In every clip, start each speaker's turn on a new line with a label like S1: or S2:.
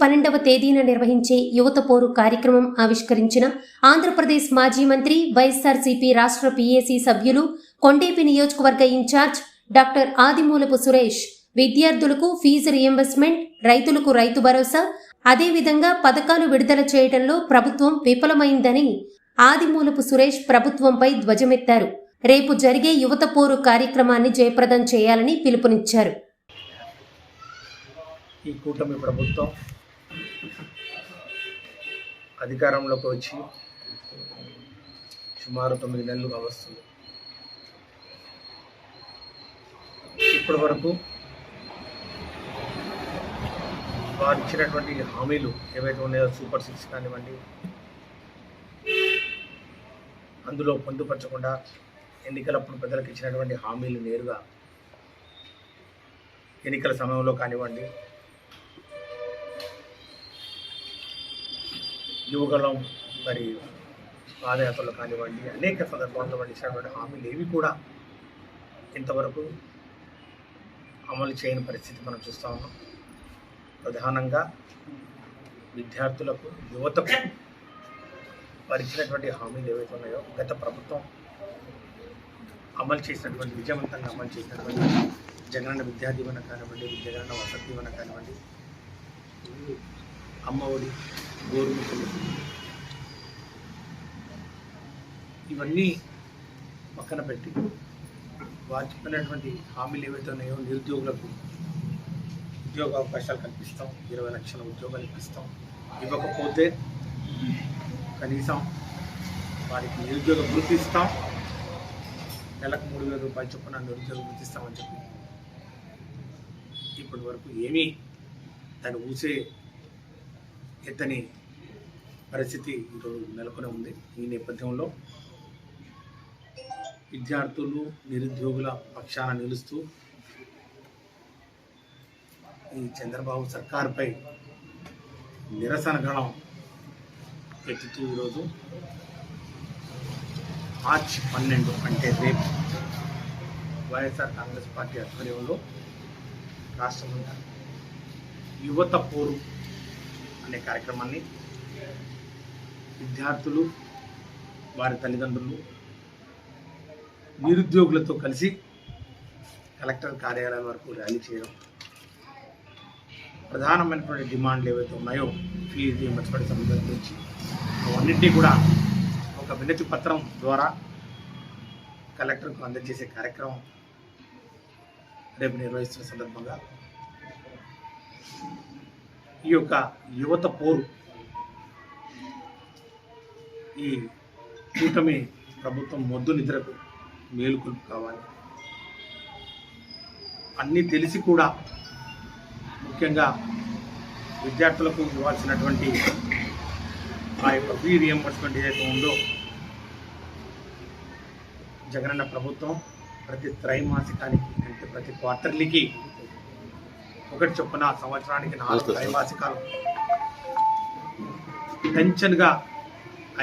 S1: పన్నెండవ తేదీన నిర్వహించే యువత పోరు కార్యక్రమం ఆవిష్కరించిన ఆంధ్రప్రదేశ్ మాజీ మంత్రి వైఎస్ఆర్సీపీ రాష్ట్ర పీఏసీ సభ్యులు కొండేపి నియోజకవర్గ ఇన్ఛార్జ్ డాక్టర్ ఆదిమూలపు సురేష్. విద్యార్థులకు ఫీజు రియంబర్స్మెంట్ రైతులకు రైతు భరోసా అదేవిధంగా పథకాలు విడుదల చేయడంలో ప్రభుత్వం విఫలమైందని ఆదిమూలపు సురేష్ ప్రభుత్వంపై ధ్వజమెత్తారు. రేపు జరిగే యువత పోరు కార్యక్రమాన్ని జయప్రదం చేయాలని పిలుపునిచ్చారు.
S2: ఈ కూటమి ప్రభుత్వం అధికారంలోకి వచ్చి సుమారు తొమ్మిది నెలలు వస్తుంది ఇప్పటి వరకు వారు ఇచ్చినటువంటి హామీలు ఏవైతే ఉన్నాయో సూపర్ సిక్స్ కానివ్వండి అందులో పొందుపరచకుండా ఎన్నికలప్పుడు ప్రజలకు ఇచ్చినటువంటి హామీలు నేరుగా ఎన్నికల సమయంలో కానివ్వండి యువగలం మరి పాదయాత్రలు కానివ్వండి అనేక సందర్భాల్లో వాళ్ళు ఇచ్చినటువంటి హామీలు ఏవి కూడా ఇంతవరకు అమలు చేయని పరిస్థితి మనం చూస్తూ ఉన్నాం. ప్రధానంగా విద్యార్థులకు యువతకు పరిచినటువంటి హామీలు ఏవైతే ఉన్నాయో గత ప్రభుత్వం అమలు చేసినటువంటి విజయవంతంగా అమలు చేసినటువంటి జగనన్న విద్యా దీవెన కానివ్వండి జగనన్న వసతి దీవెన కానివ్వండి అమ్మ ఒడి గోరుముక్కలు ఇవన్నీ పక్కన పెట్టి వారు చెప్పినటువంటి హామీలు ఏవైతే ఉన్నాయో నిరుద్యోగులకు ఉద్యోగ అవకాశాలు కల్పిస్తాం ఇరవై లక్షల ఉద్యోగాలు ఇప్పిస్తాం. ఇవ్వకపోతే కనీసం వారికి నిరుద్యోగ వృత్తి ఇస్తాం. నెలకు మూడు వేల రూపాయలు చొప్పున నిరుద్యోగ వృత్తి ఇస్తామని చెప్పి ఇప్పటి వరకు ఏమీ దాన్ని ఊసే ఎత్తని పరిస్థితి ఈరోజు నెలకొని ఉంది. ఈ నేపథ్యంలో విద్యార్థులు నిరుద్యోగుల పక్షాన నిలుస్తూ ఈ చంద్రబాబు సర్కార్పై నిరసన గణం ఎత్తుతూ ఈరోజు మార్చ్ పన్నెండు అంటే రేపు వైఎస్ఆర్ కాంగ్రెస్ పార్టీ ఆధ్వర్యంలో రాష్ట్రమంతా యువత పోరు అనే కార్యక్రమాన్ని విద్యార్థులు వారి తల్లిదండ్రులు నిరుద్యోగులతో కలిసి కలెక్టర్ కార్యాలయం వరకు ర్యాలీ చేయడం ప్రధానమైనటువంటి డిమాండ్లు ఏవైతే ఉన్నాయో ఫీజు రియంబర్స్మెంట్ గురించి అవన్నింటినీ కూడా ఒక వినతి పత్రం ద్వారా కలెక్టర్కు అందజేసే కార్యక్రమం రేపు నిర్వహిస్తున్న సందర్భంగా ఈ యొక్క యువత పోరు. ఈ కూటమి ప్రభుత్వం మొద్దు నిద్రకు మేలుకొల్పు కావాలి. అన్నీ తెలిసి కూడా ముఖ్యంగా విద్యార్థులకు ఇవ్వాల్సినటువంటి ఆ యొక్క ఫీ రియంబర్స్మెంట్ ఏదైతే ఉందో జగనన్న ప్రభుత్వం ప్రతి త్రైమాసికానికి అంటే ప్రతి క్వార్టర్లీకి ఒకటి చొప్పున సంవత్సరానికి నాలుగు త్రైమాసికాలు. టెన్షన్గా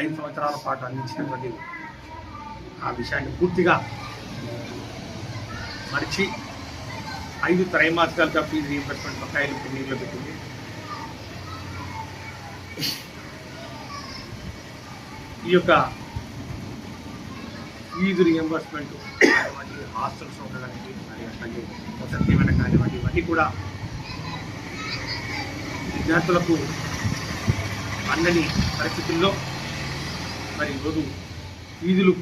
S2: ఐదు సంవత్సరాల పాటు అందించినటువంటి ఆ విషయాన్ని పూర్తిగా మరిచి ఐదు త్రైమాసికాలుగా ఫీజు రీఎంబర్స్మెంట్ బకాయిలు పెండింగ్లో పెట్టింది. ఈ యొక్క ఫీజు రియంబర్స్మెంట్ కానివ్వండి హాస్టల్స్ ఉండడానికి మరి అట్లాగే వసతి కానివ్వండి ఇవన్నీ కూడా విద్యార్థులకు అందని పరిస్థితుల్లో మరి ఈరోజు ఫీజులు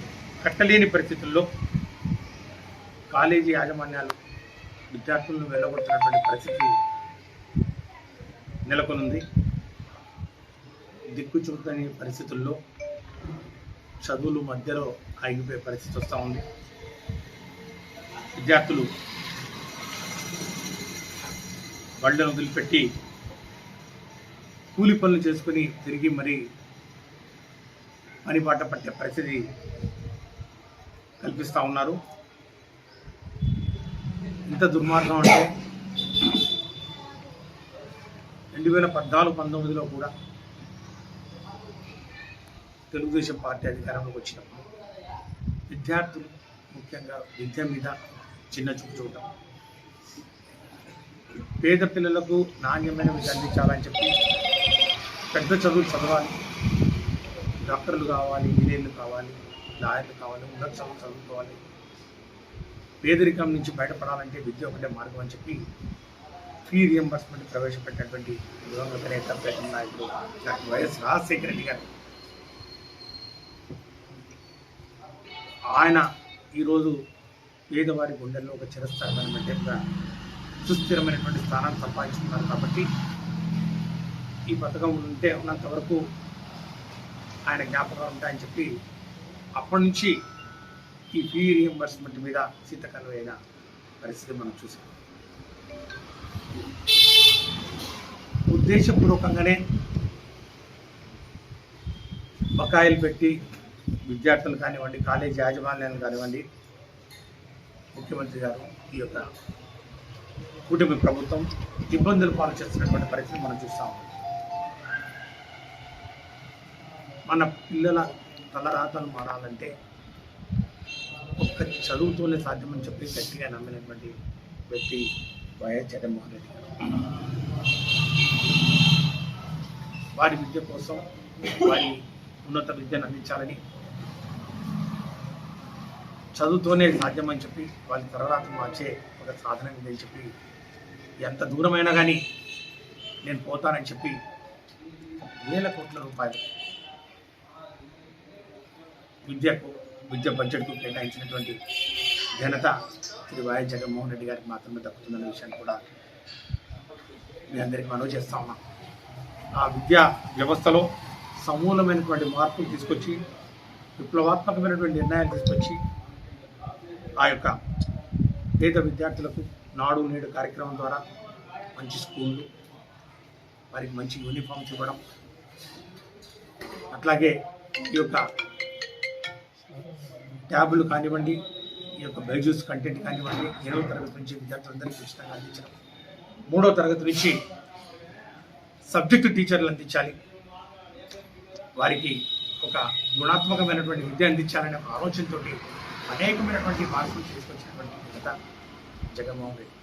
S2: కట్టలేని పరిస్థితుల్లో కాలేజీ యాజమాన్యాలు విద్యార్థులను వెళ్ళగొడుతున్నటువంటి పరిస్థితి నెలకొనుంది. దిక్కు చూడని పరిస్థితుల్లో చదువులు మధ్యలో ఆగిపోయే పరిస్థితి వస్తూ ఉంది. విద్యార్థులు బళ్ళను వదిలిపెట్టి కూలి పనులు చేసుకుని తిరిగి మరి పని బాట పట్టే పరిస్థితి కల్పిస్తూ ఉన్నారు. ఇంత దుర్మార్గం అంటే రెండు వేల పద్నాలుగు పంతొమ్మిదిలో కూడా తెలుగుదేశం పార్టీ అధికారంలోకి వచ్చినప్పుడు విద్యార్థులు ముఖ్యంగా విద్య మీద చిన్న చూపు చూడటం పేద పిల్లలకు నాణ్యమైన విద్య అందించాలని చెప్పి పెద్ద చదువులు చదవాలి. డాక్టర్లు కావాలి ఇంజనీర్లు కావాలి లాయర్లు కావాలి ఉన్నత చదువులు చదువుకోవాలి. పేదరికం నుంచి బయటపడాలంటే విద్య ఒకటే మార్గం అని చెప్పి ఫీ రియంబర్స్మెంట్ ప్రవేశపెట్టినటువంటి దివంగత నేత ప్రజల నాయకుడు డాక్టర్ వైఎస్ రాజశేఖర రెడ్డి గారు. ఆయన ఈరోజు పేదవారి గుండెల్లో ఒక చిరస్థానమైన మెట్టేగా సుస్థిరమైనటువంటి స్థానాన్ని సంపాదించుకున్నారు కాబట్టి ఈ పథకం ఉంటే ఉన్నంత వరకు ఆయన జ్ఞాపకం ఉంటాయని చెప్పి అప్పటి నుంచి ఈ ఫీ రియంబర్స్మెంట్ మీద శీతకాలం అయిన పరిస్థితి మనం చూసాం. ఉద్దేశపూర్వకంగానే బకాయిలు పెట్టి విద్యార్థులు కానివ్వండి కాలేజీ యాజమాన్యాలు కానివ్వండి ముఖ్యమంత్రి గారు ఈ యొక్క కూటమి ప్రభుత్వం ఇబ్బందులు పాలు చేస్తున్నటువంటి పరిస్థితి మనం చూస్తాము మన పిల్లల తలరాతలు మారాలంటే ఒక్క చదువుతోనే సాధ్యమని చెప్పి గట్టిగా నమ్మినటువంటి వ్యక్తి వైఎస్ జగన్మోహన్ రెడ్డి గారు. వారి విద్య కోసం వారి ఉన్నత విద్యను అందించాలని చదువుతోనే సాధ్యమని చెప్పి వాళ్ళ తరరాత మార్చే ఒక సాధన ఇదని చెప్పి ఎంత దూరమైనా కానీ నేను పోతానని చెప్పి వేల కోట్ల రూపాయలు విద్యకు విద్య బడ్జెట్కు కేటాయించినటువంటి ఘనత శ్రీ వైఎస్ జగన్మోహన్ రెడ్డి గారికి మాత్రమే దక్కుతుందనే విషయాన్ని కూడా మీ అందరికీ మనవి చేస్తా ఉన్నాం. ఆ విద్యా వ్యవస్థలో సమూలమైనటువంటి మార్పులు తీసుకొచ్చి విప్లవాత్మకమైనటువంటి నిర్ణయాలు తీసుకొచ్చి ఆ యొక్క పేద విద్యార్థులకు నాడు నేడు కార్యక్రమం ద్వారా మంచి స్కూళ్ళు వారికి మంచి యూనిఫామ్స్ ఇవ్వడం అట్లాగే ఈ యొక్క ట్యాబులు కానివ్వండి ఈ యొక్క బైజూస్ కంటెంట్ కానివ్వండి ఏడవ తరగతి నుంచి విద్యార్థులందరికీ ఉచితంగా అందించడం. మూడవ తరగతి నుంచి సబ్జెక్టు టీచర్లు అందించాలి. వారికి ఒక గుణాత్మకమైనటువంటి విద్య అందించాలనే ఒక అనేకమైనటువంటి మార్పులు చేసుకొచ్చినటువంటి జగన్మోహన్ రెడ్డి.